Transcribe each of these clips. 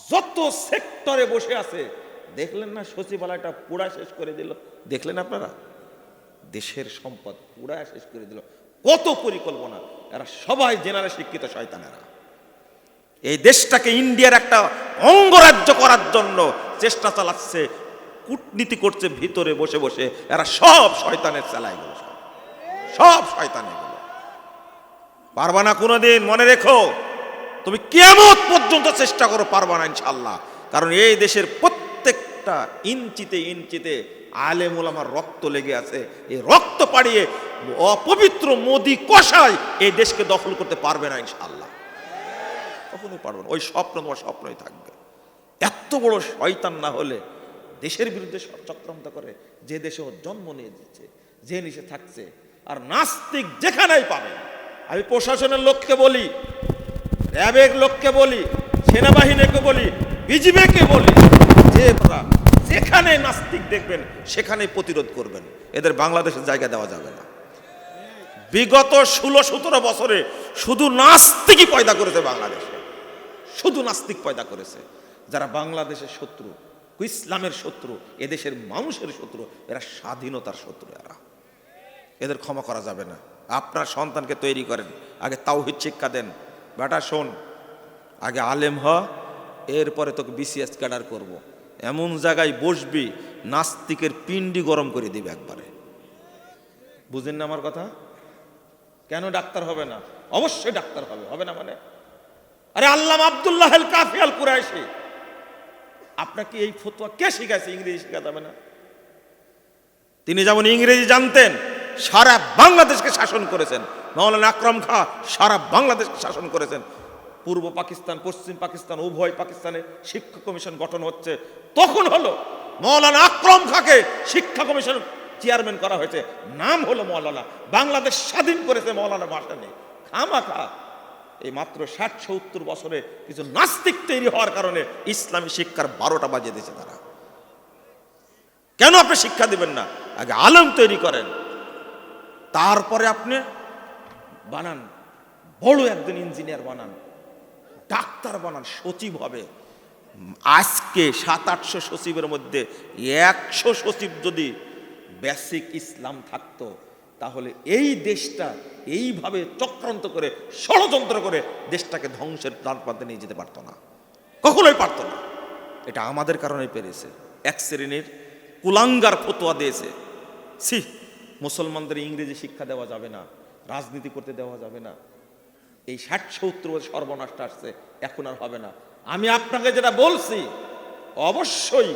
যত সেক্টরে বসে আছে, দেখলেন না সচিবালয়টা পুরা শেষ করে দিল? দেখলেন আপনারা? দেশের সম্পদ পুরা শেষ করে দিল। কত পরিকল্পনা, এরা সবাই জেনারে শিক্ষিত শয়তানেরা। এই দেশটাকে ইন্ডিয়ার একটা অঙ্গরাজ্য করার জন্য চেষ্টা চালাচ্ছে, কূটনীতি করছে, ভিতরে বসে বসে। এরা সব শয়তানের চালায় গেল সব। সব শয়তান এগুলো পারবা না কোনোদিন, মনে রেখো। তুমি কেমন পর্যন্ত চেষ্টা করো পারবা না ইনশাল্লাহ কারণ এই দেশের প্রত্যেকটা ইঞ্চিতে ইঞ্চিতে আলেম ওলামার রক্ত লেগে আছে। এই রক্ত পাড়িয়ে অপবিত্র মোদি কষায় এই দেশকে দখল করতে পারবে না ইনশাল্লাহ কখনোই পারবে না। ওই স্বপ্ন তোমার স্বপ্নই থাকবে। এত বড় শয়তান না হলে দেশের বিরুদ্ধে চক্রান্ত করে, যে দেশে ও জন্ম নিয়ে দিচ্ছে যে নিচে থাকছে, আর নাস্তিক যেখানেই পাবে আমি প্রশাসনের লোককে বলি র্যাবের লোককে বলি, সেনাবাহিনীকে বলি, বিজিবিকে বলি, যে যেখানে নাস্তিক দেখবেন, সেখানে প্রতিরোধ করবেন। এদের বাংলাদেশের জায়গা দেওয়া যাবে না। বিগত ষোলো সতেরো বছরে শুধু নাস্তিকই পয়দা করেছে বাংলাদেশে। শুধু নাস্তিক পয়দা করেছে। যারা বাংলাদেশের শত্রু, ইসলামের শত্রু, এদেশের মানুষের শত্রু, এরা স্বাধীনতার শত্রু এরা। এদের ক্ষমা করা যাবে না। আপনার সন্তানকে তৈরি করেন। আগে তাওহিদ শিক্ষা দেন। বেটা, শোন, আগে আলেম হ, এরপরে তোকে বিসিএস ক্যাডার করব। এমন জায়গায় বসবি, নাস্তিকের পিন্ডি গরম করে দিবে একবারে। বুঝেন না আমার কথা? কেন ডাক্তার হবে না? অবশ্যই ডাক্তার হবে। হবে না মানে? আরে আল্লাহ আব্দুল্লাহ আল কাফি আল কুরাইশি। আপনাকে এই ফতোয়া কে শিখাইছে? ইংরেজি শেখা যাবে না। তিনি যেমন ইংরেজি জানতেন, সারা বাংলাদেশকে শাসন করেছেন। মৌলানা আকরম খা সারা বাংলাদেশকে শাসন করেছেন। পূর্ব পাকিস্তান, পশ্চিম পাকিস্তান, উভয় পাকিস্তানে শিক্ষা কমিশন গঠন হচ্ছে। তখন হলো মৌলানা আকরম খাকে শিক্ষা কমিশন চেয়ারম্যান করা হয়েছে। নাম হলো মৌলানা। বাংলাদেশ স্বাধীন করেছে মৌলানা ভাষা নেই খামা খা এই মাত্র ষাট সত্তর বছরে কিছু নাস্তিক তৈরি হওয়ার কারণে ইসলামী শিক্ষার বারোটা বাজিয়ে দিয়েছে তারা। কেন আপনি শিক্ষা দিবেন না? আগে আলম তৈরি করেন। তারপরে আপনি বানান, বড় একজন ইঞ্জিনিয়ার বানান, ডাক্তার বানান, সচিব হবে। আজকে সাত আটশো সচিবের মধ্যে একশো সচিব যদি বেসিক ইসলাম থাকতো, তাহলে এই দেশটা এইভাবে চক্রান্ত করে, ষড়যন্ত্র করে দেশটাকে ধ্বংসের দ্বার প্রান্তে নিয়ে যেতে পারতো না। কখনোই পারতো না। এটা আমাদের কারণেই পেরেছে। এক শ্রেণির কুলাঙ্গার ফতোয়া দিয়েছে। সি মুসলমানদের ইংরেজি শিক্ষা দেওয়া যাবে না। রাজনীতি করতে দেওয়া যাবে না। এই ষাট সত্তর বছর সর্বনাশটা আসছে, এখন আর হবে না। আমি আপনাকে যেটা বলছি, অবশ্যই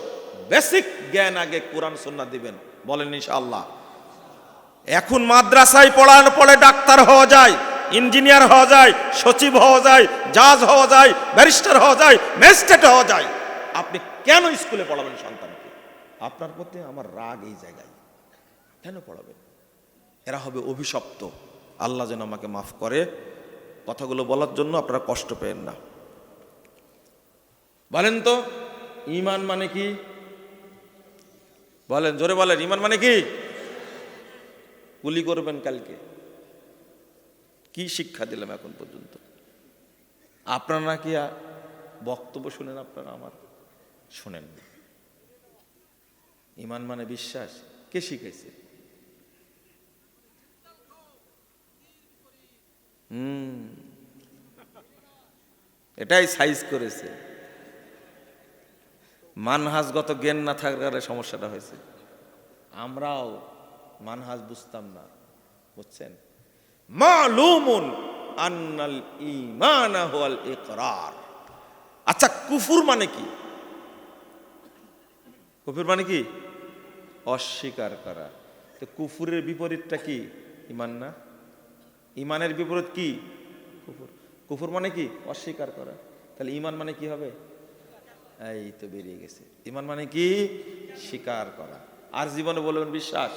বেসিক জ্ঞান আগে কোরআন সন্না দিবেন, বলেন ইনশাআল্লাহ। এখন মাদ্রাসায় পড়ার পরে ডাক্তার হওয়া যায়, ইঞ্জিনিয়ার হওয়া যায়, সচিব হওয়া যায়, জাজ হওয়া যায়, ব্যারিস্টার হওয়া যায়, ম্যাজিস্ট্রেট হওয়া যায়। আপনি কেন স্কুলে পড়াবেন সন্তানকে? আপনার প্রতি আমার রাগ এই জায়গায়। কেন পড়াবেন? এরা হবে অভিশপ্ত। আল্লাহ যেন আমাকে মাফ করে। কথাগুলো বলার জন্য আপনারা কষ্ট পেয়েন না। বলেন তো ইমান মানে কি? বলেন, জোরে বলেন ইমান মানে কি? গুলি করবেন কালকে। কি শিক্ষা দিলাম এখন পর্যন্ত? আপনারা নাকি বক্তব্য শুনেন, আপনারা আমার? শোনেন। ইমান মানে বিশ্বাস। কে শিখাইছে? এটাই সাইজ করেছে। মানহাজগত জ্ঞান না থাকার সমস্যাটা হয়েছে। আমরাও মানহাজ বুঝতাম না, বুঝছেন? মালুমুন আন্নাল ঈমান হুয়াল ইকরার। আচ্ছা কুফুর মানে কি? কুফুর মানে কি? অস্বীকার করা। তো কুফুরের বিপরীতটা কি? ইমান না? ইমানের বিপরীত কি? কুফুর। কুফুর মানে কি? অস্বীকার করা। তাহলে ইমান মানে কি হবে? এই তো বেরিয়ে গেছে। ইমান মানে কি? স্বীকার করা। আর জীবনে বলবেন বিশ্বাস।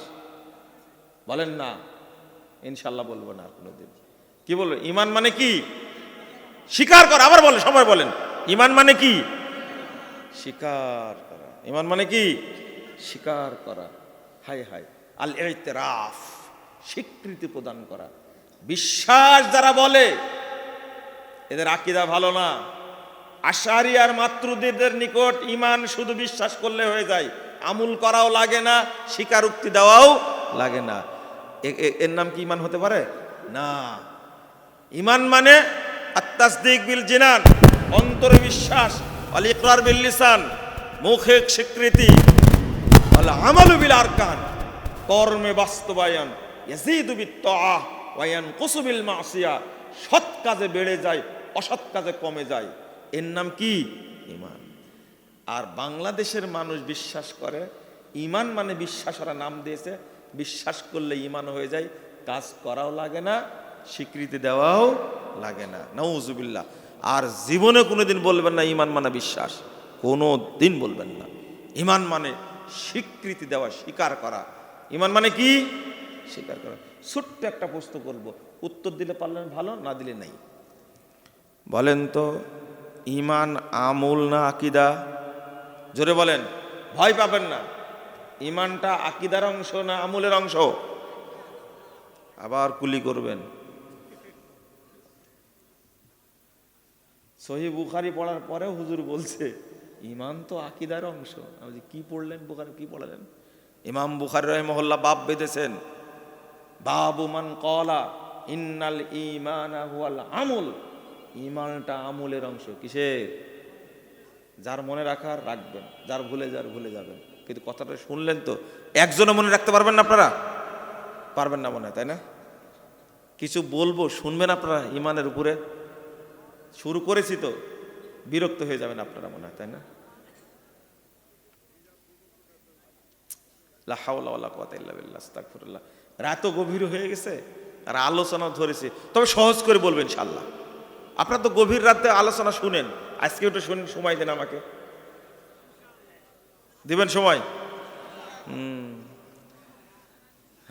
বলেন না। ইনশাল্লাহ বলব না আর কোনোদিন। কি বলব ইমান মানে কি? স্বীকার করা। আবার বলেন, সবাই বলেন। ইমান মানে কি? স্বীকার করা। ইমান মানে কি? স্বীকার করা। হাই হাই আল ইতিরাফ স্বীকৃতি প্রদান করা। বিশ্বাস যারা বলে এদের আকিদা ভালো না। আশারি আর মাতৃদের নিকট ইমান শুধু বিশ্বাস করলে হয়ে যায়। আমুল করাও লাগে না, স্বীকারোক্তি দেওয়াও লাগে না। এর নাম কি ইমান হতে পারে? না। ইমান মানে আত্মাসদিক বিল জিনান, অন্তরে বিশ্বাস, অল ইকরার বিল লিসান, মুখে স্বীকৃতি, অল আমালু বিল আরকান, কর্মে বাস্তবায়ন, ইয়াজিদু বিত তাআহ ওয়া ইয়ানকুসু বিল মাসিয়া। সৎ কাজে বেড়ে যায়, অসৎ কাজে কমে যায়। এর নাম কি? ইমান। আর বাংলাদেশের মানুষ বিশ্বাস করে, ইমান মানে বিশ্বাস ওরা নাম দিয়েছে। বিশ্বাস করলে ইমান হয়ে যায়, কাজ করাও লাগে না, স্বীকৃতি দেওয়াও লাগে না। নউজুবিল্লাহ। আর জীবনে কোনোদিন বলবেন না, ইমান মানে বিশ্বাস। কোনো দিন বলবেন না। ইমান মানে স্বীকৃতি দেওয়া, স্বীকার করা। ইমান মানে কি? স্বীকার করা। ছোট্ট একটা প্রশ্ন করব। উত্তর দিলে পারলেন ভালো না দিলে নাই। বলেন তো ইমান আমুল না আকিদা? জোরে বলেন ভয় পাবেন না। ইমানটা আকিদার অংশ না আমুলের অংশ? আবার কুলি করবেন। সহি বুখারি পড়ার পরেও হুজুর বলছে ইমান তো আকিদার অংশ। আমি কি পড়লেন বুখারি কি পড়ালেন? ইমাম বুখারি রহমহল্লা বাপ বেঁধেছেন। বাবু মান কলা ইন্নাল ইমানা হুয়াল আমুল। ইমানটা আমুলের অংশ, কিসের? যার মনে রাখার রাখবেন, যার ভুলে যার ভুলে যাবেন। কিন্তু কথাটা শুনলেন তো, একজনও মনে রাখতে পারবেন না আপনারা? পারবেন না মনে হয়, তাই না? কিছু বলব, শুনবেন আপনারা ইমানের উপরে? শুরু করেছি তো, বিরক্ত হয়ে যাবেন আপনারা মনে হয়, তাই না? লা হাওলা ওয়ালা কুওয়াতা ইল্লা বিল্লাহ, আস্তাগফিরুল্লাহ। রাতও গভীর হয়ে গেছে আর আলোচনা ধরেছে। তবে সহজ করে বলবেন ইনশাআল্লাহ। আপনারা তো গভীর রাতে আলোচনা শুনেন। আজকে একটু শুনেন, সময় দেন আমাকে। দিবেন সময়? হুম।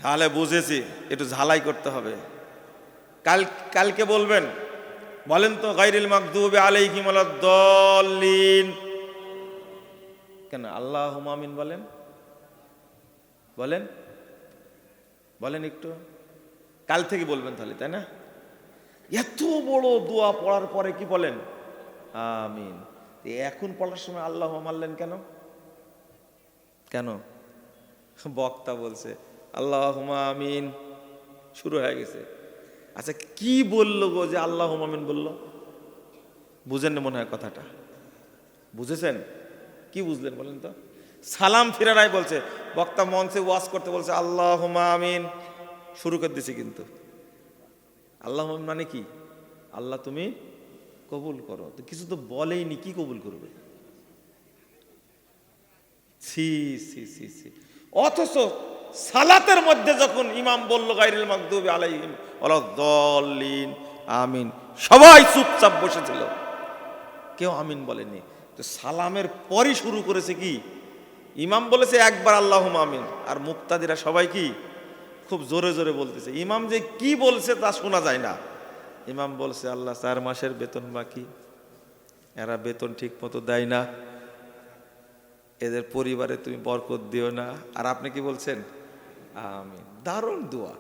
তাহলে বুঝেছি, একটু ঝালাই করতে হবে। কাল, কালকে বলবেন, বলেন তো গাইরিল মাকদুবে আলাইহিম দলিন কেন আল্লাহ আমিন বলেন? বলেন? বলেন একটু। কাল থেকে বলবেন তাহলে, তাই না? এত বড় দোয়া পড়ার পরে কি বলেন? আমিন। এখন পড়ার সময় আল্লাহ মারলেন কেন? কেন? বক্তা বলছে আল্লাহ আমিন। শুরু হয়ে গেছে। আচ্ছা কি বলল গো যে আল্লাহ আমিন বলল? বুঝেন মনে হয় কথাটা। বুঝেছেন? কি বুঝলেন বলেন তো? সালাম ফিরারাই বলছে, বক্তা মঞ্চে ওয়াজ করতে বলছে আল্লাহ আমিন। শুরু করে দিছে কিন্তু। আল্লাহ মানে কি? আল্লাহ তুমি কবুল করো। তো কিছু তো বলেইনি কি কবুল করবে? সি অথচ সালাতের মধ্যে যখন ইমাম বলল গাইরুল মাকদুবি আলাইহিম ওয়ালাদ-দাল্লিন আমিন, সবাই চুপচাপ বসেছিল। কেউ আমিন বলেনি তো সালামের পরই শুরু করেছে কি? ইমাম বলেছে একবার আল্লাহ আমিন। আর মুক্তাদিরা সবাই কি? খুব জোরে জোরে বলতেছে। ইমাম যে কি বলছে তা শোনা যায় না। ইমাম বলছে, আল্লাহ, চার মাসের বেতন বাকি। এরা বেতন ঠিক মতো দেয় না। এদের পরিবারে তুমি বরকত দিও না। আর আপনি কি বলছেন? আমি দারুণ দোয়া।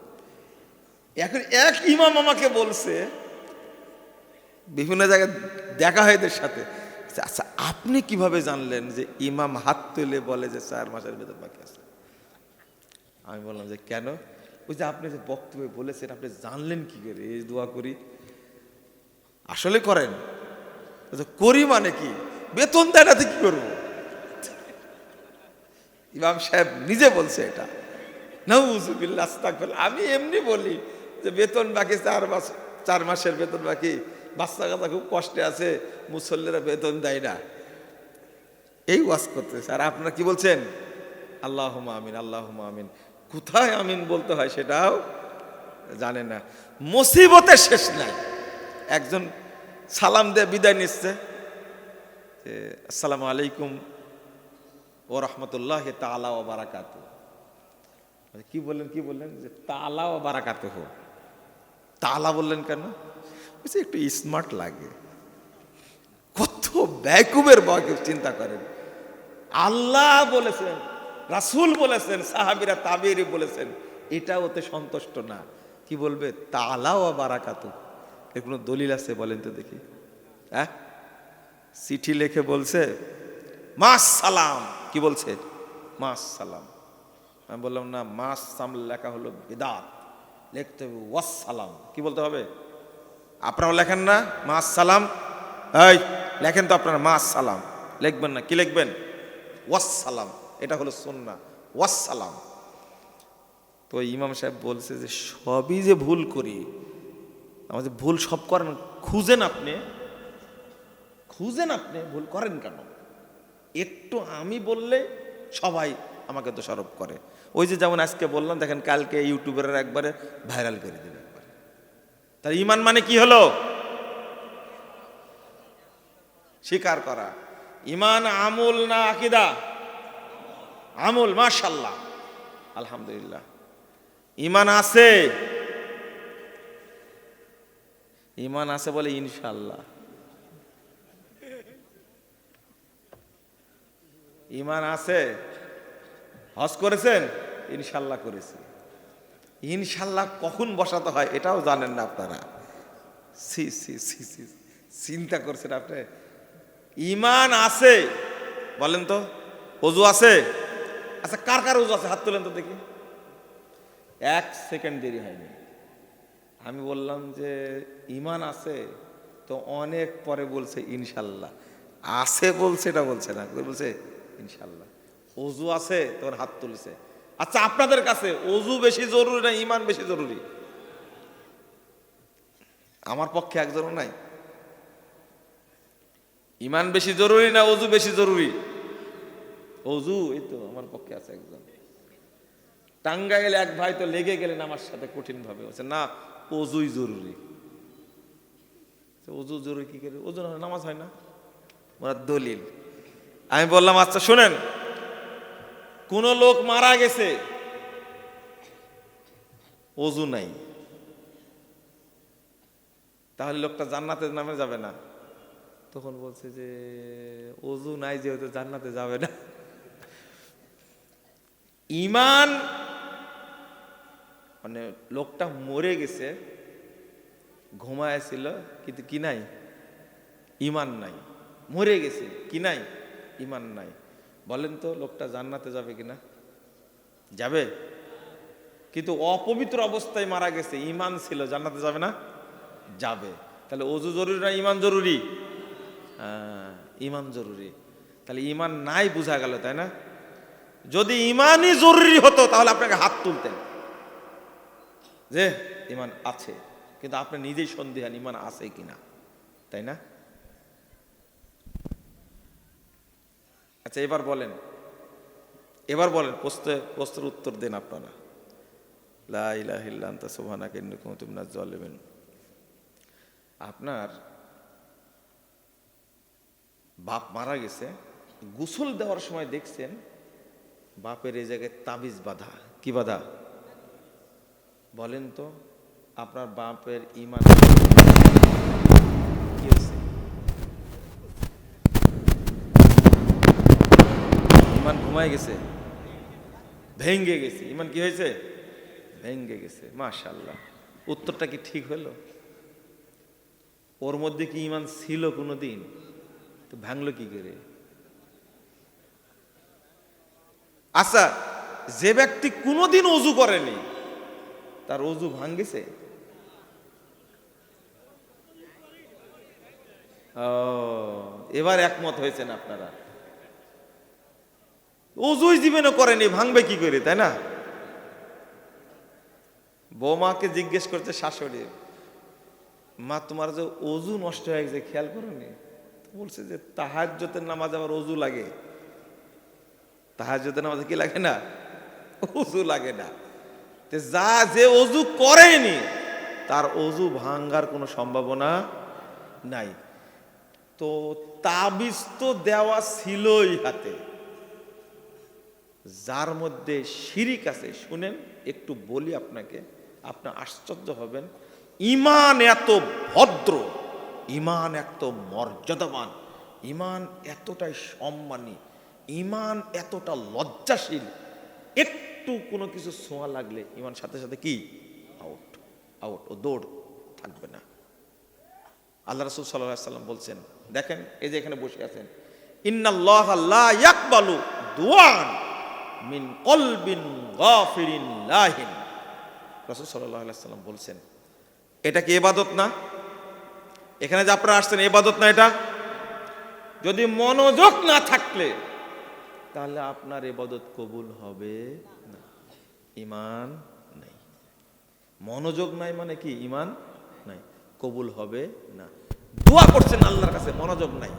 এখন এক ইমাম আমাকে বলছে, বিভিন্ন জায়গায় দেখা হয় এদের সাথে। আচ্ছা আপনি কীভাবে জানলেন যে ইমাম হাত তুলে বলে যে চার মাসের বেতন বাকি আছে? আমি বললাম যে, কেন? ওই যে আপনি যে বক্তব্যে বলেছেন, আপনি জানলেন কি করে? এই দোয়া করি। আসলে করেন। করি মানে কি? বেতন দেয় না কি করব? ইমাম সাহেব নিজে বলছে এটা। আমি এমনি বলি যে বেতন বাকি চার মাস, চার মাসের বেতন বাকি। বাচ্চা কাচ্চা খুব কষ্টে আছে, মুসল্লিরা বেতন দেয় না। এই ওয়াজ করতেছে। আর আপনারা কি বলছেন? আল্লাহ আমিন আল্লাহ আমিন। কোথায় আমিন বলতে হয় সেটাও জানে না। মুসিবতের শেষ নাই। একজন সালাম দিয়ে বিদায় নিচ্ছে আসসালামু আলাইকুম ও রহমতুল্লাহ তালা ও বারাকাত। কি বললেন কি বললেন? যে তালা ও বারাকাত হো। তালা বললেন কেন? বলছে, একটু স্মার্ট লাগে। কত ব্যাকুবের বাকি চিন্তা করেন। আল্লাহ বলেছেন রাসূল বলেছেন, সাহাবিরা তাবিরি বলেছেন, এটা ওতে সন্তুষ্ট না। কি বলবে? তালা ও বারাকাত। এর কোনো দলিল আছে বলেন তো দেখি। হ্যাঁ? চিঠি লেখে বলছে মাস সালাম কি বলছে? মাস সালাম আমি বললাম, না মাস সাম লেখা হলো বেদাত। লিখতে হবে ওয়াস সালাম কি বলতে হবে? আপনারাও লেখেন না? মাস সালাম এই, লেখেন তো আপনারা মাস সালাম লিখবেন না, কি লিখবেন? ওয়াস সালাম এটা হলো সুন্না ওয়াস সালাম তো ইমাম সাহেব বলছে যে, সবই যে ভুল করি, আমাদের ভুল সব করেন, খুঁজেন আপনি। খুঁজেন আপনি, ভুল করেন কেন? একটু আমি বললে সবাই আমাকে দোষারোপ করে। ওই যে যেমন আজকে বললাম, দেখেন কালকে ইউটিউবের একবারে ভাইরাল করে দেবে একবারে। তার ইমান মানে কি হলো? স্বীকার করা। ইমান, আমুল না আকিদা? আমুল মাশাল্লাহ আলহামদুলিল্লাহ। ইমান আছে? ইমান আছে বলে ইনশাল্লাহ ইমান আছে? হজ করেছেন? ইনশাল্লাহ করেছি। ইনশাল্লাহ কখন বসাতে হয় এটাও জানেন না আপনারা। সি সি সি সি চিন্তা করছেন আপনি। ইমান আছে? বলেন তো। অজু আছে? আচ্ছা কার কার অজু আছে? হাত তোলেন তো দেখি। এক সেকেন্ড দেরি হয়নি। আমি বললাম যে, ইমান আছে, তো অনেক পরে বলছে ইনশাল্লাহ। আছে বলছে, এটা বলছে না। বলছে, ইনশাল্লাহ। অজু আছে তোর হাত তুলছে। আচ্ছা আপনাদের কাছে অজু বেশি জরুরি না ইমান বেশি জরুরি? আমার পক্ষে একজনও নাই। ইমান বেশি জরুরি না অজু বেশি জরুরি? অজু, এই তো আমার পক্ষে আছে একজন। টাঙ্গা গেলে এক ভাই তো লেগে গেলেন আমার সাথে কঠিন ভাবে বলছে, না, অজুই জরুরি। অজু জরুরি কি করে? ওজন হয় নামাজ হয় না? ওরা দলিল। আমি বললাম আচ্ছা শুনেন, কোন লোক মারা গেছে, অজু নাই। তাহলে লোকটা জান্নাতে নামে যাবে না? তখন বলছে যে, অজু নাই, যেহেতু জান্নাতে যাবে না। ইমান মানে লোকটা মরে গেছে ঘুমায় ছিল কিন্তু কি নাই? ইমান নাই। মরে গেছে কি নাই? ইমান নাই। বলেন তো লোকটা জান্নাতে যাবে কিনা? যাবে। কিন্তু অপবিত্র অবস্থায় মারা গেছে ইমান ছিল জান্নাতে যাবে না? যাবে। তাহলে অজু জরুরি না ইমান জরুরি? হ্যাঁ, ইমান জরুরি। তাহলে ইমান নাই বোঝা গেল তাই না? যদি ইমানই জরুরি হতো, তাহলে আপনাকে হাত তুলতেন। যে, ইমান আছে, কিন্তু আপনি নিজেই সন্দেহান ইমান আছে কিনা, তাই না? আচ্ছা এবার বলেন। এবার বলেন, প্রশ্নের প্রশ্নের উত্তর দেন আপনারা। লা ইলাহা ইল্লা আনতা সুবহানাকা ইন্নী কুনতু আপনার বাপ মারা গেছে, গোসল দেওয়ার সময় দেখছেন বাপের এই জায়গায় তাবিজ বাঁধা। কি বাঁধা? বলেন তো, আপনার বাপের ইমান ইমান ঘুমায় গেছে? ভেঙ্গে গেছে। ইমান কি হয়েছে? ভেঙ্গে গেছে। মাশাল্লাহ উত্তরটা কি ঠিক হলো? ওর মধ্যে কি ইমান ছিল কোনোদিন? তো ভাঙলো কি করে? আচ্ছা যে ব্যক্তি কোনোদিন অজু করেনি, তার অজু ভাঙ্গেছে? এবার একমত হয়েছেন আপনারা। অজুই জীবনে করেনি, ভাঙবে কি করে, তাই না? বৌমাকে জিজ্ঞেস করছে শাশুড়ি, মা, তোমার যে অজু নষ্ট হয়ে গেছে, খেয়াল করনি? বলছে যে, তাহাজ্যতের নামাজ আবার অজু লাগে। তাহাজ্যতের নামাজে কি লাগে না? অজু লাগে না। যা যে অজু করেনি, তার অজু ভাঙ্গার কোনো সম্ভাবনা নাই। তো তাবিজ তো দেওয়া ছিলই হাতে। যার মধ্যে শিরিক আছে, শুনেন, একটু বলি আপনাকে আপনার আশ্চর্য হবেন। ইমান এত ভদ্র ইমান এত মর্যাদাবান ইমান এতটাই সম্মানী ইমান এতটা লজ্জাশীল, একটু কোনো কিছু ছোঁয়া লাগলে ইমান সাথে সাথে কি? আউট আউট ও দৌড় থাকবে না। আল্লাহ রসুল সাল্লাহ সাল্লাম বলছেন, দেখেন এই যে এখানে বসে আছেন, ইন্নাল্লাহ লা ইয়াকবালু দুআন মিন কলবিন গাফিরিন লাহিন। রাসূল আলাইহি সাল্লাম বলছেন, এটা কি ইবাদত না? এখানে যে আপনারা আসছেন, এবাদত না এটা? যদি মনোযোগ না থাকলে তাহলে আপনার এবাদত কবুল হবে না। ইমান নাই। মনোযোগ নাই মানে কি? ইমান নাই। কবুল হবে না। দোয়া করছেন আল্লাহর কাছে, মনোযোগ নাই।